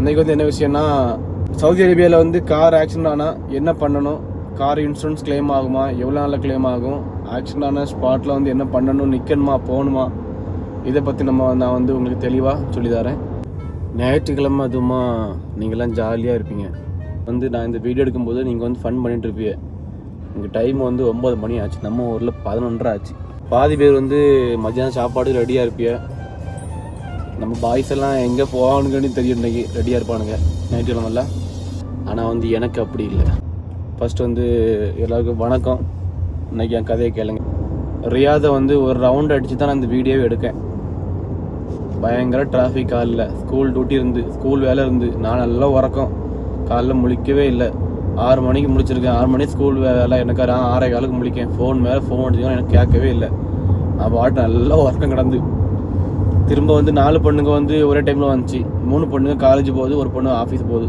இன்றைக்கி வந்து என்ன விஷயம்னா சவுதி அரேபியாவில் வந்து கார் ஆக்சிடென்ட் ஆனால் என்ன பண்ணணும்? கார் இன்சூரன்ஸ் கிளைம் ஆகுமா? எவ்வளோ நாளில் கிளைம் ஆகும்? ஆக்சிடென்ட் ஆன ஸ்பாட்டில் வந்து என்ன பண்ணணும்? நிற்கணுமா போகணுமா? இதை பற்றி நம்ம நான் வந்து உங்களுக்கு தெளிவாக சொல்லித்தரேன் ஞாயிற்றுக்கிழமை அதுமா நீங்கள்லாம் ஜாலியாக இருப்பீங்க. வந்து நான் இந்த வீடியோ எடுக்கும்போது நீங்கள் வந்து ஃபன் பண்ணிட்டு இருப்பீங்க. இங்கே டைம் வந்து ஒம்பது மணி ஆச்சு. நம்ம ஊரில் பதினொன்றரை ஆச்சு. பாதி பேர் வந்து மத்தியானம் சாப்பாடு ரெடியாக இருப்பீங்க. நம்ம பாய்ஸ் எல்லாம் எங்கே போவானுங்கன்னு தெரியும் இன்னைக்கு. ரெடியாக இருப்பானுங்க. ஞாயிற்றுக்கிழமெல்லாம் ஆனால் வந்து எனக்கு அப்படி இல்லை. ஃபர்ஸ்ட் வந்து எல்லாருக்கும் வணக்கம். இன்றைக்கி என் கதையை கேளுங்க. ரியாதை வந்து ஒரு ரவுண்ட் அடித்து தான் நான் இந்த வீடியோவே எடுக்கேன். பயங்கர டிராஃபிக் காலில். ஸ்கூல் டியூட்டி இருந்து ஸ்கூல் வேலை இருந்து. நான் நல்லா உறக்கம். காலைல முழிக்கவே இல்லை. ஆறு மணிக்கு முடிச்சிருக்கேன் ஆறு மணிக்கு ஸ்கூல் வேலை. எனக்கு நான் ஆறே காலுக்கு முழிக்கேன். ஃபோன் மேலே ஃபோன் அடிச்சுக்கணும் எனக்கு கேட்கவே இல்லை. நான் பாட்டு நல்லா உறக்கம் கிடந்து. திரும்ப வந்து நாலு பொண்ணுங்க வந்து ஒரே டைமில் வந்துச்சு. மூணு பொண்ணுங்க காலேஜ் போகுது ஒரு பொண்ணு ஆஃபீஸ் போகுது.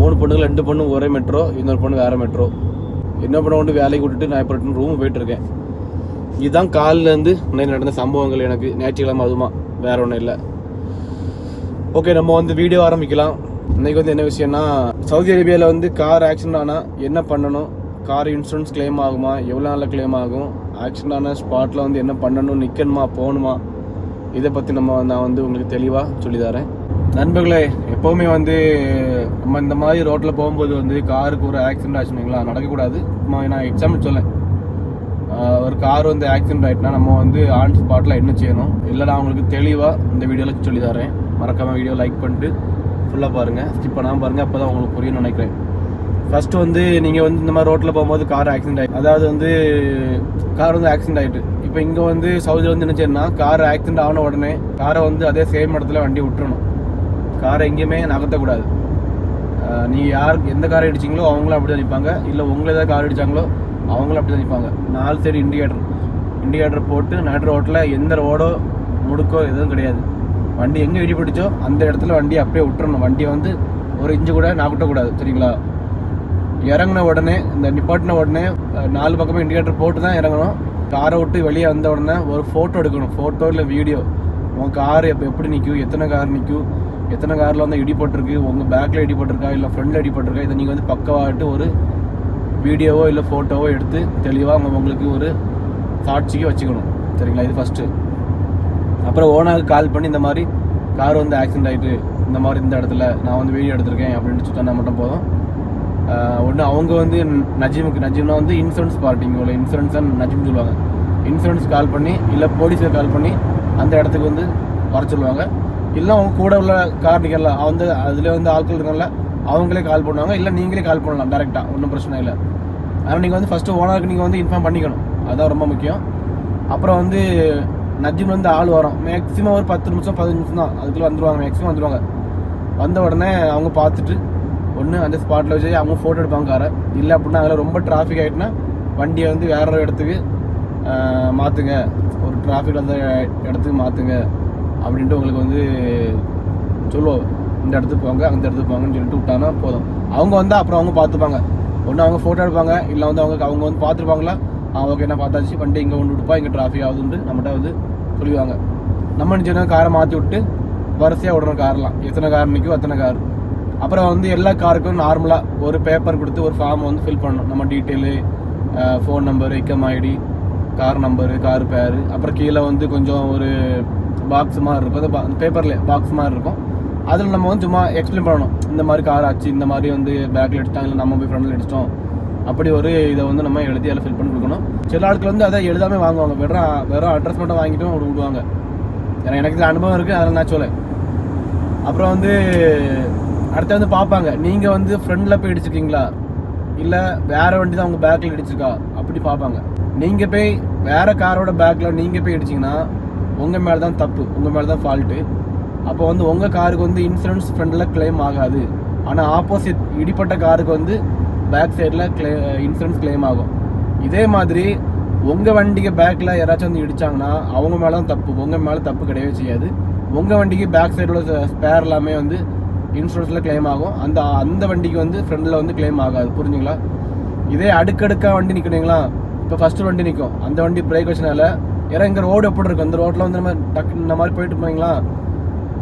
மூணு பொண்ணுங்க ரெண்டு பொண்ணு ஒரே மெட்ரோ இன்னொரு பொண்ணு வேறு மெட்ரோ என்ன பண்ண கொண்டு வேலைக்கு விட்டுட்டு நான் இப்போ ரூம் போயிட்டுருக்கேன் இதுதான் காலிலேருந்து இன்னைக்கு நடந்த சம்பவங்கள் எனக்கு. ஞாயிற்றுக்கிழமை அதுமா வேறு ஒன்றும் இல்லை. ஓகே நம்ம வந்து வீடியோ ஆரம்பிக்கலாம். இன்றைக்கி வந்து என்ன விஷயம்னா சவுதி அரேபியாவில் வந்து கார் ஆக்சிடென்ட் ஆனால் என்ன பண்ணணும்? கார் இன்சூரன்ஸ் கிளைம் ஆகுமா? எவ்வளோ நாளில் கிளைம் ஆகும்? ஆக்சிடென்ட் ஆன ஸ்பாட்டில் வந்து என்ன பண்ணணும்? நிற்கணுமா போகணுமா? இதை பற்றி நம்ம நான் வந்து உங்களுக்கு தெளிவாக சொல்லித்தரேன். நண்பர்களே எப்போவுமே வந்து நம்ம இந்த மாதிரி ரோட்டில் போகும்போது வந்து காருக்கு ஒரு ஆக்சிடென்ட் ஆச்சுங்களா நடக்கக்கூடாது. நான் எக்ஸாம்பிள் சொல்லேன் ஒரு கார் வந்து ஆக்சிடென்ட் ஆகிட்டுனா நம்ம வந்து ஆன் ஸ்பாட்டில் என்ன செய்யணும்? இல்லை நான் உங்களுக்கு தெளிவாக இந்த வீடியோவில் சொல்லி தரேன் மறக்காமல் வீடியோ லைக் பண்ணிட்டு ஃபுல்லாக பாருங்கள் ஸ்கிப் பண்ணாமல் பாருங்கள் அப்போ தான் உங்களுக்கு புரியும் நினைக்கிறேன். ஃபஸ்ட்டு வந்து நீங்கள் வந்து இந்த மாதிரி ரோட்டில் போகும்போது கார் ஆக்சிடென்ட் ஆகி அதாவது வந்து கார் வந்து ஆக்சிடென்ட் ஆகிட்டு இப்போ இங்கே வந்து சவுதியில் வந்து என்ன செய்யணும்னா கார் ஆக்சிடென்ட் ஆன உடனே காரை வந்து அதே சேம் இடத்துல வண்டி விட்டுறணும். காரை எங்கேயுமே நகர்த்தக்கூடாது. நீங்கள் யார் எந்த காரை அடிச்சிங்களோ அவங்களும் அப்படி தான் நிற்பாங்க. இல்லை உங்களை ஏதாவது கார் அடிச்சாங்களோ அவங்களும் அப்படி தான் நிற்பாங்க. நாலு சைடு இண்டிகேட்டர் இண்டிகேட்டர் போட்டு நடு ரோட்டில் எந்த ரோடோ முடுக்கோ எதுவும் கிடையாது. வண்டி எங்கே இடி பிடிச்சோ அந்த இடத்துல வண்டியை அப்படியே விட்டுறணும். வண்டியை வந்து ஒரு இன்ச்சு கூட நகட்டக்கூடாது சரிங்களா? இறங்கின உடனே இந்த நிப்பாட்டின உடனே நாலு பக்கமும் இண்டிகேட்டர் போட்டு தான் இறங்கணும். காரை விட்டு வெளியே வந்த உடனே ஒரு ஃபோட்டோ எடுக்கணும். ஃபோட்டோ இல்லை வீடியோ உன் கார் எப்போ எப்படி நிற்கும் எத்தனை கார் நிற்கும் எத்தனை காரில் வந்து இடிபட்டிருக்கு உங்கள் பேக்கில் இடிபட்டிருக்கா இல்லை ஃப்ரண்டில் இடிபட்டிருக்கா இதை நீங்கள் வந்து பக்கவாகிட்டு ஒரு வீடியோவோ இல்லை ஃபோட்டோவோ எடுத்து தெளிவாக உங்களுக்கு ஒரு சாட்சிக்கு வச்சுக்கணும். சரிங்களா? இது ஃபஸ்ட்டு அப்புறம் ஓனருக்கு கால் பண்ணி இந்த மாதிரி கார் வந்து ஆக்சிடென்ட் ஆகிட்டு இந்த மாதிரி இந்த இடத்துல நான் வந்து வீடியோ எடுத்திருக்கேன் அப்படின்னு சொன்னால் மட்டும் போதும். ஒன்று அவங்க வந்து நஜீமுக்கு நஜீம்னா வந்து இன்சூரன்ஸ் பார்ட்டி இங்கே உள்ள இன்சூரன்ஸ் நஜீம் சொல்லுவாங்க. இன்சூரன்ஸ் கால் பண்ணி இல்லை போலீஸுக்கு கால் பண்ணி அந்த இடத்துக்கு வந்து வர சொல்லுவாங்க. இல்லை அவங்க கூட உள்ள கார்னிக்கெல்லாம் வந்து அதில் வந்து ஆட்கள் இருக்கல அவங்களே கால் பண்ணுவாங்க. இல்லை நீங்களே கால் பண்ணலாம் டேரெக்டாக ஒன்றும் பிரச்சனை இல்லை. ஆனால் நீங்கள் வந்து ஃபஸ்ட்டு ஓனருக்கு நீங்கள் வந்து இன்ஃபார்ம் பண்ணிக்கணும். அதுதான் ரொம்ப முக்கியம். அப்புறம் வந்து நஜீம் வந்து ஆள் வரும். மேக்ஸிமம் ஒரு பத்து நிமிஷம் பதினஞ்சு நிமிஷம் தான் அதுக்குள்ளே வந்துடுவாங்க மேக்ஸிமம் வந்துடுவாங்க வந்த உடனே அவங்க பார்த்துட்டு ஒன்று அந்த ஸ்பாட்டில் வச்சு அவங்க ஃபோட்டோ எடுப்பாங்க காரை இல்லை அப்படின்னா அதில் ரொம்ப டிராஃபிக் ஆகிட்டுனா வண்டியை வந்து வேற ஒரு இடத்துக்கு மாற்றுங்க ஒரு டிராஃபிக் அந்த இடத்துக்கு மாற்றுங்க அப்படின்ட்டு உங்களுக்கு வந்து சொல்லுவோம். இந்த இடத்துக்கு போங்க அந்த இடத்துக்கு போங்கன்னு சொல்லிட்டு விட்டாங்கன்னா போதும். அவங்க வந்தால் அப்புறம் அவங்க பார்த்துப்பாங்க ஒன்று அவங்க ஃபோட்டோ எடுப்பாங்க இல்லை வந்து அவங்க அவங்க வந்து பார்த்துருப்பாங்களா ஆ ஓகே என்ன பார்த்தாச்சு? வண்டி இங்கே கொண்டு விடுப்பா இங்கே டிராஃபிக் ஆகுதுன்ட்டு நம்மகிட்ட வந்து சொல்லுவாங்க நம்ம நினச்சோன்னா காரை மாற்றி விட்டு வரிசையாக விடணும் கார்லாம் எத்தனை கார் நிற்கும் அத்தனை கார் அப்புறம் வந்து எல்லா காருக்கும் நார்மலாக ஒரு பேப்பர் கொடுத்து ஒரு ஃபார்ம் வந்து ஃபில் பண்ணணும். நம்ம டீட்டெயிலு ஃபோன் நம்பரு இக்கம் ஐடி கார் நம்பரு கார் பேரு அப்புறம் கீழே வந்து கொஞ்சம் ஒரு பாக்ஸ் மாதிரி இருக்கும். அது அந்த பேப்பரில் பாக்ஸ் மாதிரி இருக்கும். அதில் நம்ம வந்து சும்மா எக்ஸ்பிளைன் பண்ணணும். இந்த மாதிரி கார் ஆச்சு இந்த மாதிரி வந்து பேக்கில் அடிச்சிட்டோம் இல்லை நம்ம போய் ஃப்ரண்டில் அடிச்சிட்டோம். அப்படி ஒரு இதை வந்து நம்ம எழுதி அதில் ஃபில் பண்ணி கொடுக்கணும். சில ஆட்கள் வந்து அதை எழுதாமே வாங்குவாங்க. வெறும் வெறும் அட்ரஸ் மட்டும் வாங்கிட்டு அவங்க விடுவாங்க. ஏன்னா எனக்கு இது அனுபவம் இருக்குது அதில் நான் சொல்லேன் அப்புறம் வந்து அடுத்து வந்து பார்ப்பாங்க. நீங்கள் வந்து ஃப்ரண்டில் போய் இடிச்சிருக்கீங்களா? இல்லை வேறு வண்டி தான் உங்கள் பேக்கில் இடிச்சிருக்கா? அப்படி பார்ப்பாங்க. நீங்கள் போய் வேறு காரோட பேக்கில் நீங்கள் போய் இடிச்சிங்கன்னா உங்கள் மேலே தான் தப்பு உங்கள் மேலே தான் ஃபால்ட்டு அப்போ வந்து உங்கள் காருக்கு வந்து இன்சூரன்ஸ் ஃப்ரெண்டில் கிளைம் ஆகாது. ஆனால் ஆப்போசிட் இடிப்பட்ட காருக்கு வந்து பேக் சைடில் கிளே இன்சூரன்ஸ் கிளைம் ஆகும். இதே மாதிரி உங்கள் வண்டிக்கு பேக்கில் யாராச்சும் வந்து இடிச்சாங்கன்னா அவங்க மேலே தான் தப்பு உங்கள் மேலே தப்பு கிடையவே செய்யாது. உங்கள் வண்டிக்கு பேக் சைடில் ஸ்பேர் எல்லாமே வந்து இன்சூரன்ஸில் கிளைம் ஆகும். அந்த அந்த வண்டிக்கு வந்து ஃப்ரண்டில் வந்து கிளைம் ஆகாது. புரிஞ்சுங்களா? இதே அடுக்கடுக்காக வண்டி நிற்கணுங்களா இப்போ ஃபஸ்ட்டு வண்டி நிற்கும் அந்த வண்டி பிரேக் வச்சனால ஏன்னா இங்கே ரோடு எப்படி இருக்கும்? அந்த ரோட்டில் வந்து நம்ம டக்கு இந்த மாதிரி போயிட்டு போனீங்களா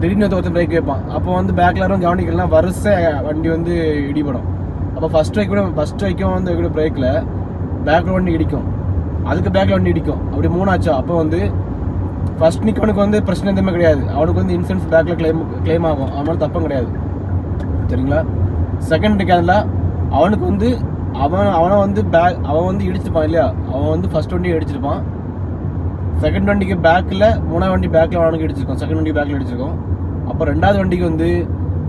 திடீர்னு ஒருத்தர் பிரேக் வைப்பான். அப்போ வந்து பேக்கில் யாரும் கவனிக்கலாம் வரிசை வண்டி வந்து இடிபடும். அப்போ ஃபர்ஸ்ட் வைக்க ஃபர்ஸ்ட் வைக்கும் வந்து வைக்கிற பிரேக்கில் பேக்கில் வண்டி இடிக்கும். அதுக்கு பேக்கில் வண்டி இடிக்கும். அப்படி மூணாச்சா? அப்போ வந்து ஃபர்ஸ்ட் நிக்கவனுக்கு வந்து பிரச்சனை எதுவுமே கிடையாது. அவனுக்கு வந்து இன்சூரன்ஸ் பேக்கில் கிளைம் கிளைம் ஆகும். அவனால தப்பும் கிடையாது. சரிங்களா? செகண்ட் நிற்காதுல அவனுக்கு வந்து அவன் அவனை வந்து பேக் அவன் வந்து இடிச்சிருப்பான் இல்லையா? அவன் வந்து ஃபர்ஸ்ட் வண்டி இடிச்சிருப்பான். செகண்ட் வண்டிக்கு பேக்கில் மூணாவது வண்டி பேக்கில் அவனுக்கு இடிச்சிருக்கோம். செகண்ட் வண்டி பேக்கில் இடிச்சிருக்கோம். அப்போ ரெண்டாவது வண்டிக்கு வந்து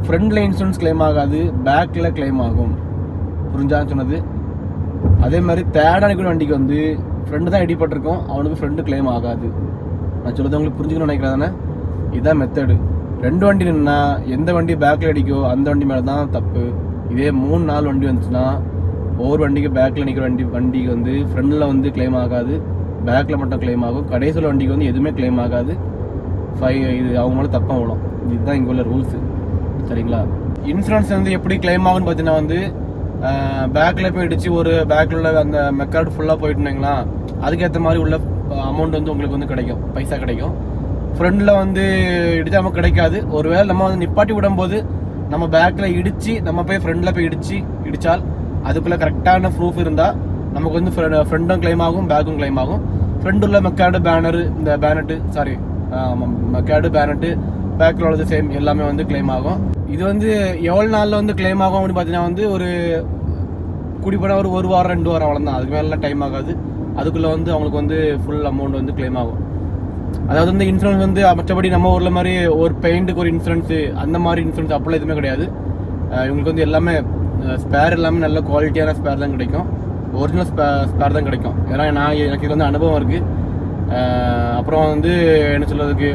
ஃப்ரண்ட்ல இன்சூரன்ஸ் கிளைம் ஆகாது பேக்கில் கிளைம் ஆகும். புரிஞ்சான்னு சொன்னது? அதே மாதிரி தேர்ட் அன்னைக்கு வண்டிக்கு வந்து ஃப்ரெண்டு தான் இடிப்பட்டிருக்கோம் அவனுக்கு ஃப்ரெண்டு கிளைம் ஆகாது. நான் சொல்லுறது உங்களுக்கு புரிஞ்சுக்கணும்னு நினைக்கிறேன் தானே? இதுதான் மெத்தடு ரெண்டு வண்டி நின்னா எந்த வண்டி பேக்கில் அடிக்கோ அந்த வண்டி மேலே தான் தப்பு. இதே மூணு நாலு வண்டி வந்துச்சுன்னா ஒவ்வொரு வண்டிக்கு பேக்கில் நிற்கிற வண்டி வண்டிக்கு வந்து ஃப்ரண்டில் வந்து கிளைம் ஆகாது. பேக்கில் மட்டும் கிளைம் ஆகும். கடைசியில் வண்டிக்கு வந்து எதுவுமே கிளைம் ஆகாது. ஃபைவ் இது அவங்க மேலே தப்பாக விடும் இதுதான் இங்கே உள்ள ரூல்ஸு சரிங்களா? இன்சூரன்ஸ் வந்து எப்படி கிளைம் ஆகும்னு பார்த்தீங்கன்னா வந்து பேக்கில் போய் இடிச்சு ஒரு பேக்கில் உள்ள அந்த மெக்கார்டு ஃபுல்லாக போயிட்டுனீங்களா அதுக்கேற்ற மாதிரி உள்ள அமௌண்ட் வந்து உங்களுக்கு வந்து கிடைக்கும். பைசா கிடைக்கும். ஃப்ரண்டில் வந்து இடிச்சா நமக்கு கிடைக்காது. ஒருவேளை நம்ம வந்து நிப்பாட்டி விடும்போது நம்ம பேக்கில் இடித்து நம்ம போய் ஃப்ரெண்டில் போய் இடித்து இடித்தால் அதுக்குள்ளே கரெக்டான ப்ரூஃப் இருந்தால் நமக்கு வந்து ஃப்ரண்டும் கிளைம் ஆகும் பேக்கும் கிளைம் ஆகும். ஃப்ரெண்ட் உள்ள மெக்காடு பேனரு இந்த பேனட்டு சாரி மெக்கார்டு பேனட்டு பேக்கில் உள்ளது சேம் எல்லாமே வந்து கிளைம் ஆகும். இது வந்து எவ்வளோ நாளில் வந்து கிளைம் ஆகும் அப்படின்னு பார்த்தீங்கன்னா வந்து ஒரு கூடி ஒரு ஒரு வாரம் ரெண்டு வாரம் அவ்வளோதான் அதுக்கு மேலாம் டைம் ஆகாது. அதுக்குள்ளே வந்து அவங்களுக்கு வந்து ஃபுல் அமௌண்ட் வந்து கிளைம் ஆகும். அதாவது வந்து இன்சூரன்ஸ் வந்து மற்றபடி நம்ம ஊரில் மாதிரி ஒரு பெயிண்ட்டுக்கு ஒரு இன்சூரன்ஸு அந்த மாதிரி இன்சூரன்ஸ் அப்போல்லாம் எதுவுமே கிடையாது. இவங்களுக்கு வந்து எல்லாமே ஸ்பேர் எல்லாமே நல்ல குவாலிட்டியான ஸ்பேர் தான் கிடைக்கும். ஒரிஜினல் ஸ்பே ஸ்பேர் தான் கிடைக்கும். ஏன்னா நான் எனக்கு இது வந்து அனுபவம் இருக்குது அப்புறம் வந்து என்ன சொல்கிறதுக்கு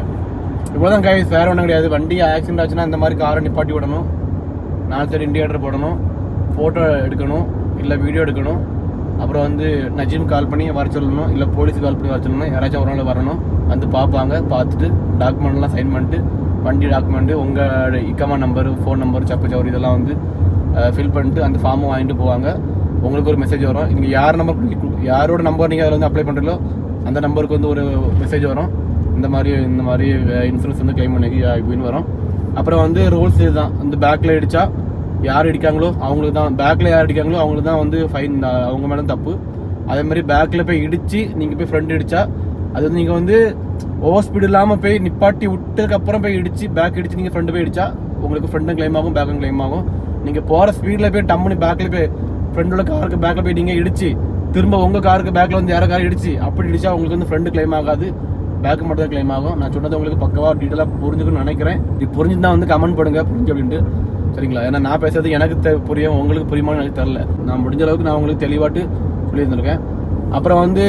இவ்வளோ தான் கை வேறு ஒன்றும் கிடையாது. வண்டி ஆக்சிடென்ட் ஆச்சுன்னா இந்த மாதிரி காரை நிப்பாட்டி விடணும். நாலு சைடு இண்டிகேட்டர் போடணும். ஃபோட்டோ எடுக்கணும். இல்லை வீடியோ எடுக்கணும். அப்புறம் வந்து நஜீம் கால் பண்ணி வர சொல்லணும். இல்லை போலீஸ் கால் பண்ணி வர சொல்லணும். யாராச்சும் ஒரு நாள் வரணும். வந்து பார்ப்பாங்க. பார்த்துட்டு டாக்குமெண்ட்லாம் சைன் பண்ணிட்டு வண்டி டாக்குமெண்ட்டு உங்கள் இக்கமா நம்பர் ஃபோன் நம்பர் சப்பு சவர் இதெல்லாம் வந்து ஃபில் பண்ணிட்டு அந்த ஃபார்மும் வாங்கிட்டு போவாங்க. உங்களுக்கு ஒரு மெசேஜ் வரும். நீங்கள் யார் நம்பர் யாரோட நம்பர் நீங்கள் அதில் வந்து அப்ளை பண்ணுறீங்களோ அந்த நம்பருக்கு வந்து ஒரு மெசேஜ் வரும். இந்த மாதிரி இந்த மாதிரி இன்சூரன்ஸ் வந்து கிளைம் பண்ணி இப்படின்னு வரும். அப்புறம் வந்து ரூல்ஸ் இதுதான். இந்த பேக்கில் அடித்தா யார் அடிக்காங்களோ அவங்களுக்கு தான் பேக்கில் யார் அடிக்காங்களோ அவங்களுக்கு தான் வந்து ஃபைன் அவங்க மேலே தப்பு. அதே மாதிரி பேக்கில் போய் இடிச்சு நீங்கள் போய் ஃப்ரெண்ட் இடித்தா அது வந்து நீங்கள் வந்து ஓவர் ஸ்பீடு இல்லாமல் போய் நிப்பாட்டி விட்டதுக்கப்புறம் போய் இடிச்சு பேக் இடிச்சு நீங்கள் ஃப்ரெண்டு போய் இடித்தா உங்களுக்கு ஃப்ரெண்டும் கிளைம் ஆகும் பேக்கும் கிளைம் ஆகும். நீங்கள் போகிற ஸ்பீடில் போய் டம்முனு பேக்கில் போய் ஃப்ரெண்டோட காருக்கு பேக்கில் போய் நீங்கள் இடிச்சு திரும்ப உங்கள் காருக்கு பேக்கில் வந்து யாரோ கார் இடிச்சு அப்படி இடிச்சா உங்களுக்கு வந்து ஃப்ரெண்டு கிளைம் ஆகாது. பேக்கு மட்டும் தான் கிளைம் ஆகும். நான் சொன்னது உங்களுக்கு பக்கவாக டீட்டெயிலாக புரிஞ்சுக்கணும்னு நினைக்கிறேன். இது புரிஞ்சுருந்தா வந்து கமெண்ட் பண்ணுங்கள் புரிஞ்சு அப்படின்ட்டு. சரிங்களா? ஏன்னா நான் பேசுறது எனக்கு தெ- புரியும் உங்களுக்கு புரியுமான்னு எனக்கு தெரில நான் முடிஞ்ச அளவுக்கு நான் உங்களுக்கு தெளிவாட்டு சொல்லியிருந்திருக்கேன். அப்புறம் வந்து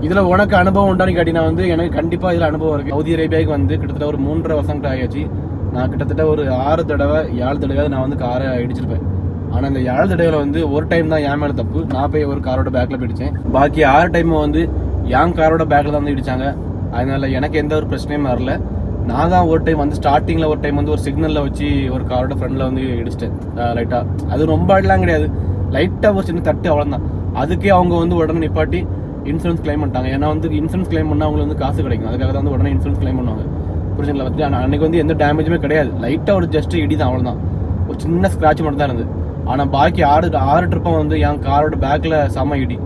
இதில் உனக்கு அனுபவம் உண்டான்னு கேட்டீங்கன்னா வந்து எனக்கு கண்டிப்பாக இதில் அனுபவம் இருக்குது சவுதி அரேபியாவுக்கு வந்து கிட்டத்தட்ட ஒரு மூன்றரை வருஷங்கிட்ட ஆகியாச்சு நான் கிட்டத்தட்ட ஒரு ஆறு தடவை ஏழு தடவை நான் வந்து காரை இடிச்சிருப்பேன். ஆனால் இந்த ஏழு தடவையில் வந்து ஒரு டைம் தான் என் மேலே தப்பு. நான் போய் ஒரு காரோட பேக்கில் போயிடுச்சேன் பாக்கி ஆறு டைமும் வந்து என் காரோட பேக்கில் தான் வந்து இடிச்சாங்க. அதனால எனக்கு எந்த ஒரு பிரச்சனையும் வரல. நான் தான் ஒரு டைம் வந்து ஸ்டார்டிங்கில் ஒரு டைம் வந்து ஒரு சிக்னலில் வச்சு ஒரு காரோட ஃப்ரண்டில் வந்து இடிச்சிட்டேன். லைட்டாக அது ரொம்ப அடிலாம் கிடையாது. லைட்டாக ஒரு சின்ன தட்டு அவ்வளோதான் அதுக்கே அவங்க வந்து உடனே நிப்பாட்டி இன்சூரன்ஸ் கிளைம் பண்ணிட்டாங்க. ஏன்னா வந்து இன்சூரன்ஸ் கிளைம் பண்ணால் அவங்களுக்கு வந்து காசு கிடைக்கும். அதுக்காக தான் வந்து உடனே இன்சூரன்ஸ் கிளைம் பண்ணுவாங்க. புரிஞ்சுங்களா? பற்றி ஆனால் அன்னைக்கு வந்து எந்த டேமேஜுமே கிடையாது. லைட்டாக ஒரு ஜஸ்ட் இடி தான் அவ்வளோதான் ஒரு சின்ன ஸ்க்ராட்ச் மட்டும் தான் இருந்தது. ஆனால் பாக்கி ஆறு ஆறு ட்ரிப்பும் வந்து என் காரோட பேக்கில் செம இடி.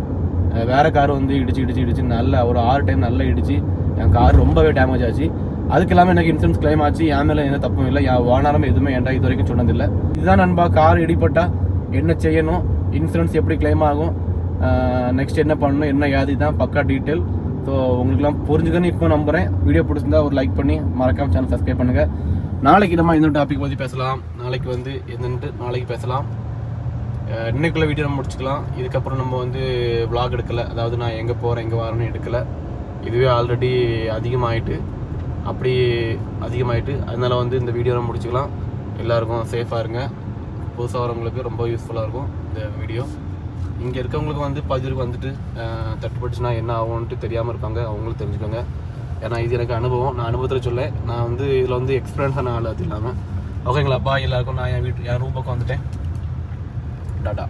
வேறு கார் வந்து இடிச்சு இடிச்சு இடிச்சு நல்ல ஒரு ஆறு டைம் நல்லா இடிச்சு என் கார் ரொம்பவே டேமேஜ் ஆச்சு. அதுக்கு இல்லாமல் எனக்கு இன்சூரன்ஸ் கிளைம் ஆச்சு. என் மேலே எந்த தப்பும் இல்லை. என் ஓனரும் எதுவுமே என்கிட்ட இது வரைக்கும் சொன்னதில்லை. இதுதான் நண்பா கார் இடிப்பட்டா என்ன செய்யணும்? இன்சூரன்ஸ் எப்படி கிளைம் ஆகும்? நெக்ஸ்ட் என்ன பண்ணணும்? என்ன யாது தான் பக்கா டீட்டெயில் ஸோ உங்களுக்குலாம் புரிஞ்சுக்கன்னு இப்போ நம்புகிறேன் வீடியோ பிடிச்சிருந்தா ஒரு லைக் பண்ணி மறக்காமல் சேனல் சப்ஸ்கிரைப் பண்ணுங்கள் நாளைக்கு நம்ம இந்த டாபிக் பற்றி பேசலாம். நாளைக்கு வந்து என்னன்ட்டு நாளைக்கு பேசலாம். இன்னைக்குள்ளே இன்னைக்குள்ள வீடியோ நம்ம முடிச்சுக்கலாம். இதுக்கப்புறம் நம்ம வந்து விளாக் எடுக்கலை. அதாவது நான் எங்கே போகிறேன் எங்கே வரேன்னு எடுக்கலை. இதுவே ஆல்ரெடி அதிகமாகிட்டு அப்படி அதிகமாயிட்டு அதனால வந்து இந்த வீடியோவை முடிச்சுக்கலாம். எல்லாருக்கும் சேஃபாக இருங்க. புதுசாக வரவங்களுக்கு ரொம்ப யூஸ்ஃபுல்லாக இருக்கும் இந்த வீடியோ இங்கே இருக்கவங்களுக்கு வந்து பதிவுக்கு வந்துட்டு தட்டுப்பட்டுச்சுன்னா என்ன ஆகும்ன்ட்டு தெரியாமல் இருப்பாங்க. அவங்களும் தெரிஞ்சுக்கோங்க. ஏன்னா இது எனக்கு அனுபவம். நான் அனுபவத்தில் சொல்ல நான் வந்து இதில் வந்து எக்ஸ்பீரியன்ஸான ஆள் அது இல்லாமல் ஓகேங்களா? அப்பா எல்லாருக்கும் நான் என் வீட்டு என் ரூம் பக்கம் வந்துட்டேன். டாடா.